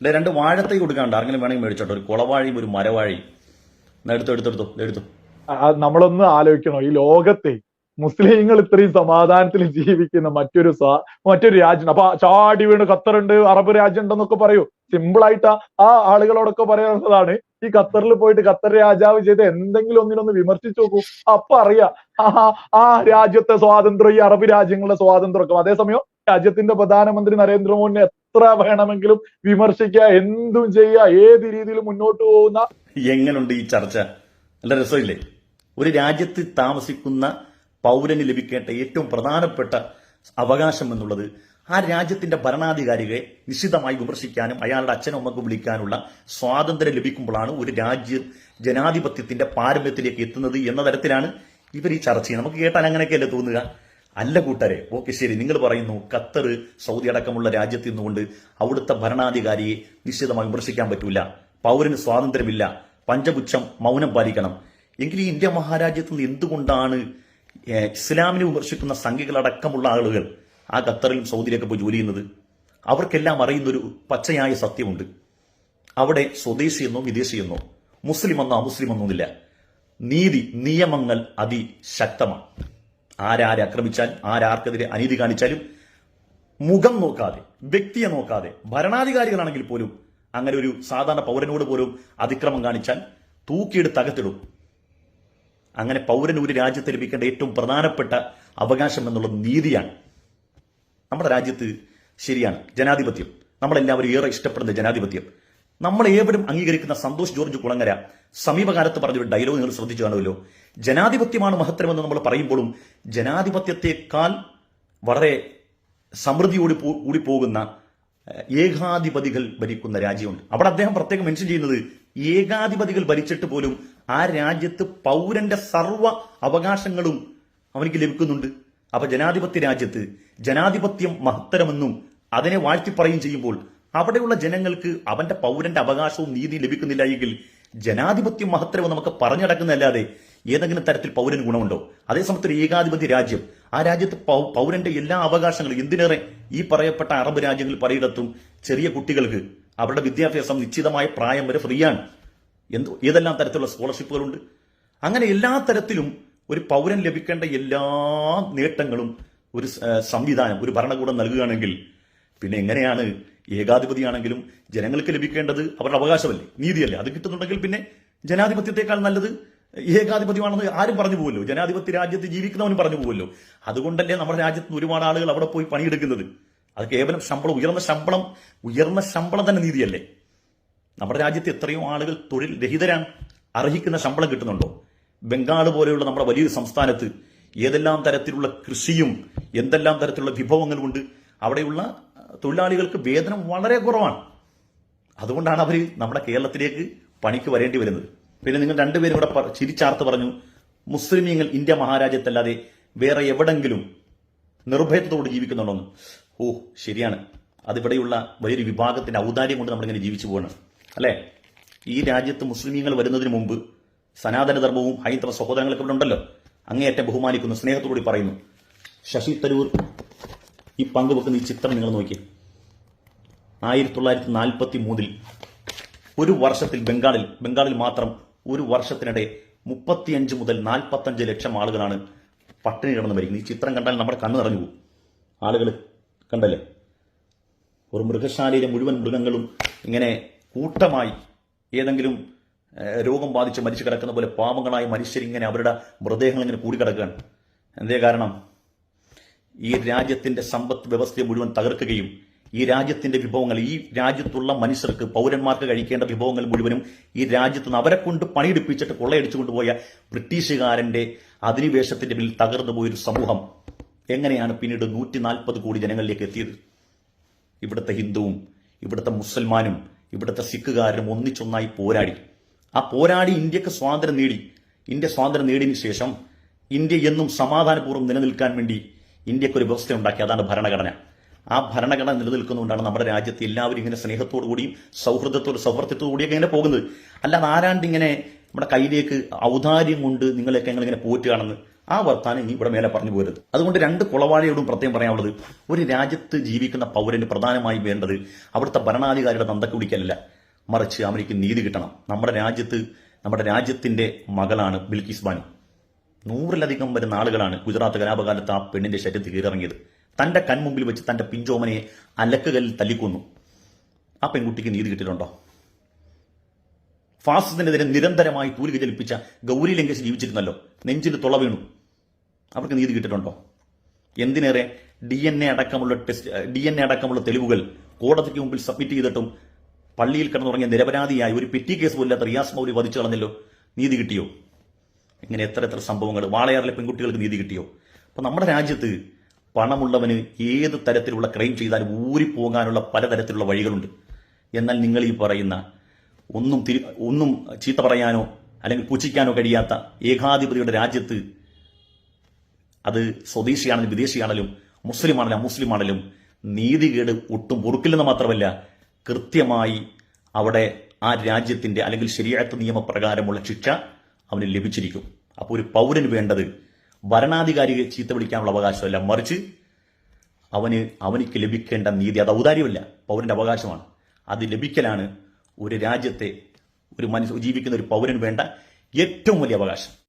ഇല്ല രണ്ട് വാഴത്തൈ കൊടുക്കാണ്ട് ആരെങ്കിലും വേണമെങ്കിൽ മേടിച്ചോട്ടോ. ഒരു കുളവാഴിയും ഒരു മരവാഴിയും. എടുത്തു എടുത്തെടുത്തു എടുത്തു നമ്മളൊന്ന് ആലോചിക്കണം. ഈ ലോകത്തെ മുസ്ലിങ്ങൾ ഇത്രയും സമാധാനത്തിൽ ജീവിക്കുന്ന മറ്റൊരു മറ്റൊരു രാജ്യം അപ്പൊ ചാടി വീണ് ഖത്തറുണ്ട് അറബ് രാജ്യം ഉണ്ടെന്നൊക്കെ പറയൂ. സിമ്പിൾ ആയിട്ട് ആ- ആളുകളോടൊക്കെ പറയാവുന്നതാണ് ഈ ഖത്തറിൽ പോയിട്ട് ഖത്തർ രാജാവ് ചെയ്ത് എന്തെങ്കിലും ഒന്നിനൊന്ന് വിമർശിച്ചു നോക്കൂ. അപ്പൊ അറിയാം. ആ രാജ്യത്തെ സ്വാതന്ത്ര്യം ഈ അറബ് രാജ്യങ്ങളുടെ സ്വാതന്ത്ര്യമൊക്കെ അതേസമയം രാജ്യത്തിന്റെ പ്രധാനമന്ത്രി നരേന്ദ്രമോദിനെ എത്ര വേണമെങ്കിലും വിമർശിക്കുക എന്തും ചെയ്യുക ഏത് രീതിയിൽ മുന്നോട്ട് പോകുന്ന എങ്ങനുണ്ട് ഈ ചർച്ച? നല്ല രസമില്ലേ? ഒരു രാജ്യത്ത് താമസിക്കുന്ന പൗരന് ലഭിക്കേണ്ട ഏറ്റവും പ്രധാനപ്പെട്ട അവകാശം എന്നുള്ളത് ആ രാജ്യത്തിന്റെ ഭരണാധികാരികളെ നിശ്ചിതമായി വിമർശിക്കാനും അയാളുടെ അച്ഛനും അമ്മക്കും വിളിക്കാനുള്ള സ്വാതന്ത്ര്യം ലഭിക്കുമ്പോഴാണ് ഒരു രാജ്യ ജനാധിപത്യത്തിന്റെ പാരമ്പര്യത്തിലേക്ക് എത്തുന്നത് എന്ന തരത്തിലാണ് ഇവർ ഈ ചർച്ച ചെയ്യുന്നത് നമുക്ക് കേട്ടാൽ അങ്ങനെയൊക്കെയല്ലേ തോന്നുക? അല്ല കൂട്ടരെ ഓക്കെ ശരി നിങ്ങൾ പറയുന്നു ഖത്തർ സൗദി അടക്കമുള്ള രാജ്യത്ത് നിന്നുകൊണ്ട് അവിടുത്തെ ഭരണാധികാരിയെ നിശ്ചിതമായി വിമർശിക്കാൻ പറ്റൂല. പൗരന് സ്വാതന്ത്ര്യമില്ല. പഞ്ചപുച്ഛം മൗനം പാലിക്കണം. എങ്കിൽ ഈ ഇന്ത്യ മഹാരാജ്യത്ത് നിന്ന് എന്തുകൊണ്ടാണ് ഇസ്ലാമിനെ വിമർശിക്കുന്ന സംഘികളടക്കമുള്ള ആളുകൾ ആ ഖത്തറിലും സൗദിയിലൊക്കെ പോയി ജോലി ചെയ്യുന്നത്? അവർക്കെല്ലാം അറിയുന്നൊരു പച്ചയായ സത്യമുണ്ട്. അവിടെ സ്വദേശി എന്നോ വിദേശി എന്നോ മുസ്ലിം എന്നോ അമുസ്ലിം എന്നൊന്നില്ല നീതി നിയമങ്ങൾ അതിശക്തമാണ്. ആരാരെ ആക്രമിച്ചാൽ ആരാർക്കെതിരെ അനീതി കാണിച്ചാലും മുഖം നോക്കാതെ വ്യക്തിയെ നോക്കാതെ ഭരണാധികാരികളാണെങ്കിൽ പോലും അങ്ങനെ ഒരു സാധാരണ പൗരനോട് പോലും അതിക്രമം കാണിച്ചാൽ തൂക്കിയെടുത്ത് അകത്തിടും. അങ്ങനെ പൗരന് ഒരു രാജ്യത്ത് ലഭിക്കേണ്ട ഏറ്റവും പ്രധാനപ്പെട്ട അവകാശം എന്നുള്ളത് നീതിയാണ്. നമ്മുടെ രാജ്യത്ത് ശരിയാണ് ജനാധിപത്യം. നമ്മളെല്ലാവരും ഏറെ ഇഷ്ടപ്പെടുന്ന ജനാധിപത്യം. നമ്മൾ ഏവരും അംഗീകരിക്കുന്ന സന്തോഷ് ജോർജ് കുളങ്ങര സമീപകാലത്ത് പറഞ്ഞൊരു ഡയലോഗ് നിങ്ങൾ ശ്രദ്ധിച്ചു കാണുമല്ലോ. ജനാധിപത്യമാണ് മഹത്തരമെന്ന് നമ്മൾ പറയുമ്പോഴും ജനാധിപത്യത്തെക്കാൾ വളരെ സമൃദ്ധിയോട് കൂടി പോകുന്ന ഏകാധിപതികൾ ഭരിക്കുന്ന രാജ്യമുണ്ട്. അവിടെ അദ്ദേഹം പ്രത്യേകം മെൻഷൻ ചെയ്യുന്നത് ഏകാധിപതികൾ ഭരിച്ചിട്ട് പോലും ആ രാജ്യത്ത് പൗരന്റെ സർവ അവകാശങ്ങളും അവനിക്ക് ലഭിക്കുന്നുണ്ട്. അപ്പൊ ജനാധിപത്യ രാജ്യത്ത് ജനാധിപത്യം മഹത്തരമെന്നും അതിനെ വാഴ്ത്തിപ്പറയും ചെയ്യുമ്പോൾ അവിടെയുള്ള ജനങ്ങൾക്ക് അവന്റെ പൗരന്റെ അവകാശവും നീതി ലഭിക്കുന്നില്ല എങ്കിൽ ജനാധിപത്യം മഹത്തരമെന്ന് നമുക്ക് പറഞ്ഞടക്കുന്നതല്ലാതെ ഏതെങ്കിലും തരത്തിൽ പൗരന് ഗുണമുണ്ടോ? അതേസമയത്ത് ഒരു ഏകാധിപത്യ രാജ്യം. ആ രാജ്യത്ത് പൗരന്റെ എല്ലാ അവകാശങ്ങളും എന്തിനേറെ ഈ പറയപ്പെട്ട അറബ് രാജ്യങ്ങൾ പലയിടത്തും ചെറിയ കുട്ടികൾക്ക് അവരുടെ വിദ്യാഭ്യാസം നിശ്ചിതമായ പ്രായം വരെ ഫ്രീയാണ്. എന്ത് ഏതെല്ലാം തരത്തിലുള്ള സ്കോളർഷിപ്പുകളുണ്ട്? അങ്ങനെ എല്ലാ തരത്തിലും ഒരു പൗരൻ ലഭിക്കേണ്ട എല്ലാ നേട്ടങ്ങളും ഒരു സംവിധാനം ഒരു ഭരണകൂടം നൽകുകയാണെങ്കിൽ പിന്നെ എങ്ങനെയാണ് ഏകാധിപതിയാണെങ്കിലും ജനങ്ങൾക്ക് ലഭിക്കേണ്ടത് അവരുടെ അവകാശമല്ലേ? നീതിയല്ലേ? അത് കിട്ടുന്നുണ്ടെങ്കിൽ പിന്നെ ജനാധിപത്യത്തെക്കാൾ നല്ലത് ഏകാധിപത്യമാണെന്ന് ആരും പറഞ്ഞു പോകുമല്ലോ ജനാധിപത്യ രാജ്യത്ത് ജീവിക്കുന്നവനും പറഞ്ഞു പോകുമല്ലോ അതുകൊണ്ടല്ലേ നമ്മുടെ രാജ്യത്ത് ഒരുപാട് ആളുകൾ അവിടെ പോയി പണിയെടുക്കുന്നത്? അത് കേവലം ശമ്പളം ഉയർന്ന ശമ്പളം ഉയർന്ന ശമ്പളം തന്നെ നീതിയല്ലേ? നമ്മുടെ രാജ്യത്ത് എത്രയോ ആളുകൾ തൊഴിൽ രഹിതരാണ്. അർഹിക്കുന്ന ശമ്പളം കിട്ടുന്നുണ്ടോ? ബംഗാൾ പോലെയുള്ള നമ്മുടെ വലിയൊരു സംസ്ഥാനത്ത് ഏതെല്ലാം തരത്തിലുള്ള കൃഷിയും എന്തെല്ലാം തരത്തിലുള്ള വിഭവങ്ങളുമുണ്ട് അവിടെയുള്ള തൊഴിലാളികൾക്ക് വേതനം വളരെ കുറവാണ്. അതുകൊണ്ടാണ് അവർ നമ്മുടെ കേരളത്തിലേക്ക് പണിക്ക് വരേണ്ടി വരുന്നത്. പിന്നെ നിങ്ങൾ രണ്ടുപേരും കൂടെ ചിരിച്ചാർത്ത് പറഞ്ഞു മുസ്ലിമീങ്ങൾ ഇന്ത്യ മഹാരാജ്യത്തല്ലാതെ വേറെ എവിടെങ്കിലും നിർഭയത്തോട് ജീവിക്കുന്നുണ്ടോന്ന് ഓ ശരിയാണ്. അതിവിടെയുള്ള വലിയൊരു വിഭാഗത്തിന്റെ ഔദാര്യം കൊണ്ട് നമ്മളിങ്ങനെ ജീവിച്ചു പോകണം അല്ലേ? ഈ രാജ്യത്ത് മുസ്ലിമീങ്ങൾ വരുന്നതിന് മുമ്പ് സനാതനധർമ്മവും ഹൈന്ദവ സഹോദരങ്ങളൊക്കെ ഇവിടെ ഉണ്ടല്ലോ. അങ്ങേയറ്റം ബഹുമാനിക്കുന്നു സ്നേഹത്തോടുകൂടി പറയുന്നു. ശശി തരൂർ ഈ പങ്കുവെക്കുന്ന ഈ ചിത്രം നിങ്ങൾ നോക്കി ആയിരത്തി തൊള്ളായിരത്തി നാൽപ്പത്തി മൂന്നിൽ ഒരു വർഷത്തിൽ ബംഗാളിൽ ബംഗാളിൽ മാത്രം ഒരു വർഷത്തിനിടെ മുപ്പത്തിയഞ്ച് മുതൽ നാൽപ്പത്തഞ്ച് ലക്ഷം ആളുകളാണ് പട്ടിണി കിടന്ന് മരിക്കുന്നത്. ഈ ചിത്രം കണ്ടാൽ നമ്മുടെ കണ്ണ് നിറഞ്ഞു പോകും. ആളുകൾ കണ്ടല്ലേ? ഒരു മൃഗശാലയിലെ മുഴുവൻ മൃഗങ്ങളും ഇങ്ങനെ കൂട്ടമായി ഏതെങ്കിലും രോഗം ബാധിച്ച് മരിച്ചു കിടക്കുന്ന പോലെ പാപങ്ങളായി മനുഷ്യരിങ്ങനെ അവരുടെ മൃതദേഹങ്ങൾ ഇങ്ങനെ കൂടിക്കിടക്കുകയാണ്. എന്തേ കാരണം? ഈ രാജ്യത്തിന്റെ സമ്പദ് വ്യവസ്ഥയെ മുഴുവൻ തകർക്കുകയും ഈ രാജ്യത്തിന്റെ വിഭവങ്ങൾ ഈ രാജ്യത്തുള്ള മനുഷ്യർക്ക് പൗരന്മാർക്ക് കഴിക്കേണ്ട വിഭവങ്ങൾ മുഴുവനും ഈ രാജ്യത്ത് നിന്ന് അവരെ കൊണ്ട് പണിയെടുപ്പിച്ചിട്ട് കൊള്ളയടിച്ചു കൊണ്ടുപോയ ബ്രിട്ടീഷുകാരന്റെ അധിനിവേശത്തിന്റെ പിന്നിൽ തകർന്നു പോയൊരു സമൂഹം എങ്ങനെയാണ് പിന്നീട് നൂറ്റി നാൽപ്പത് കോടി ജനങ്ങളിലേക്ക് എത്തിയത്? ഇവിടുത്തെ ഹിന്ദുവും ഇവിടുത്തെ മുസൽമാനും ഇവിടുത്തെ സിഖുകാരനും ഒന്നിച്ചൊന്നായി പോരാടി. ആ പോരാടി ഇന്ത്യയ്ക്ക് സ്വാതന്ത്ര്യം നേടി. ഇന്ത്യ സ്വാതന്ത്ര്യം നേടിയതിനു ശേഷം ഇന്ത്യ എന്നും സമാധാനപൂർവം നിലനിൽക്കാൻ വേണ്ടി ഇന്ത്യയ്ക്ക് ഒരു വ്യവസ്ഥ ഉണ്ടാക്കി അതാണ് ഭരണഘടന. ആ ഭരണഘടന നിലനിൽക്കുന്നതുകൊണ്ടാണ് നമ്മുടെ രാജ്യത്ത് എല്ലാവരും ഇങ്ങനെ സ്നേഹത്തോടു കൂടിയും സൗഹൃദത്തോട് സൗഹൃദത്തോടു കൂടിയൊക്കെ ഇങ്ങനെ പോകുന്നത്. അല്ലാതെ ആരാണ്ട് ഇങ്ങനെ നമ്മുടെ കയ്യിലേക്ക് ഔദാര്യം കൊണ്ട് നിങ്ങളെയൊക്കെ ഞങ്ങൾ ഇങ്ങനെ പോറ്റുകയാണെന്ന് ആ വർത്താനം ഇനി ഇവിടെ മേലെ പറഞ്ഞു പോരുത്. അതുകൊണ്ട് രണ്ട് കുളവാളിയോടും പ്രത്യേകം പറയാനുള്ളത് ഒരു രാജ്യത്ത് ജീവിക്കുന്ന പൗരന് പ്രധാനമായും വേണ്ടത് അവിടുത്തെ ഭരണാധികാരിയുടെ നന്ദക്ക് പിടിക്കലല്ല. മറിച്ച് അവർക്ക് നീതി കിട്ടണം. നമ്മുടെ രാജ്യത്ത് നമ്മുടെ രാജ്യത്തിന്റെ മകളാണ് ബിൽക്കിസ് ബാനു. നൂറിലധികം വരുന്ന ആളുകളാണ് ഗുജറാത്ത് കലാപകാലത്ത് ആ പെണ്ണിന്റെ ശരീരത്തിൽ കീറിറങ്ങിയത്. തന്റെ കൺമുമ്പിൽ വെച്ച് തന്റെ പിഞ്ചോമനെ അലക്കുകല്ലിൽ തല്ലിക്കൊന്നു. ആ പെൺകുട്ടിക്ക് നീതി കിട്ടിയിട്ടുണ്ടോ? ഫാസിസത്തിനെതിരെ നിരന്തരമായി തൂലിക ജലിപ്പിച്ച ഗൗരി ലങ്കേഷ് ജീവിച്ചിരുന്നല്ലോ. നെഞ്ചിന് തുള വീണു. അവർക്ക് നീതി കിട്ടിയിട്ടുണ്ടോ? എന്തിനേറെ ഡി എൻ എ അടക്കമുള്ള ടെസ്റ്റ് ഡി എൻ എ അടക്കമുള്ള തെളിവുകൾ കോടതിക്ക് മുമ്പിൽ സബ്മിറ്റ് ചെയ്തിട്ടും പള്ളിയിൽ കിടന്നുറങ്ങിയ നിരപരാധിയായി ഒരു പെറ്റി കേസ് പോലില്ലാത്ത റിയാസ് മൗലി വധിച്ചു കളഞ്ഞല്ലോ. നീതി കിട്ടിയോ? ഇങ്ങനെ എത്ര എത്ര സംഭവങ്ങൾ വാളയാറിലെ പെൺകുട്ടികൾക്ക് നീതി കിട്ടിയോ? അപ്പൊ നമ്മുടെ രാജ്യത്ത് പണമുള്ളവന് ഏത് തരത്തിലുള്ള ക്രൈം ചെയ്താലും ഊരിപ്പോകാനുള്ള പലതരത്തിലുള്ള വഴികളുണ്ട്. എന്നാൽ നിങ്ങൾ ഈ പറയുന്ന ഒന്നും തിരി ഒന്നും ചീത്ത പറയാനോ അല്ലെങ്കിൽ പുച്ഛിക്കാനോ കഴിയാത്ത ഏകാധിപതിയുടെ രാജ്യത്ത് അത് സ്വദേശിയാണെങ്കിലും വിദേശിയാണെങ്കിലും മുസ്ലിമാണെങ്കിലും അമുസ്ലിമാണെങ്കിലും നീതികേട് ഒട്ടും പൊറുക്കില്ലെന്ന് മാത്രമല്ല കൃത്യമായി അവിടെ ആ രാജ്യത്തിന്റെ അല്ലെങ്കിൽ ശരിയാത്ത നിയമപ്രകാരമുള്ള ശിക്ഷ അവന് ലഭിച്ചിരിക്കും. അപ്പോൾ ഒരു പൗരന് വേണ്ടത് ഭരണാധികാരിയെ ചീത്ത വിളിക്കാനുള്ള അവകാശമല്ല. മറിച്ച് അവന് അവനിക്ക് ലഭിക്കേണ്ട നീതി അത് ഔദാര്യമല്ല. പൗരന്റെ അവകാശമാണ്. അത് ലഭിക്കലാണ് ഒരു രാജ്യത്തെ ഒരു മനുഷ്യ ജീവിക്കുന്ന ഒരു പൗരന് വേണ്ട ഏറ്റവും വലിയ അവകാശം.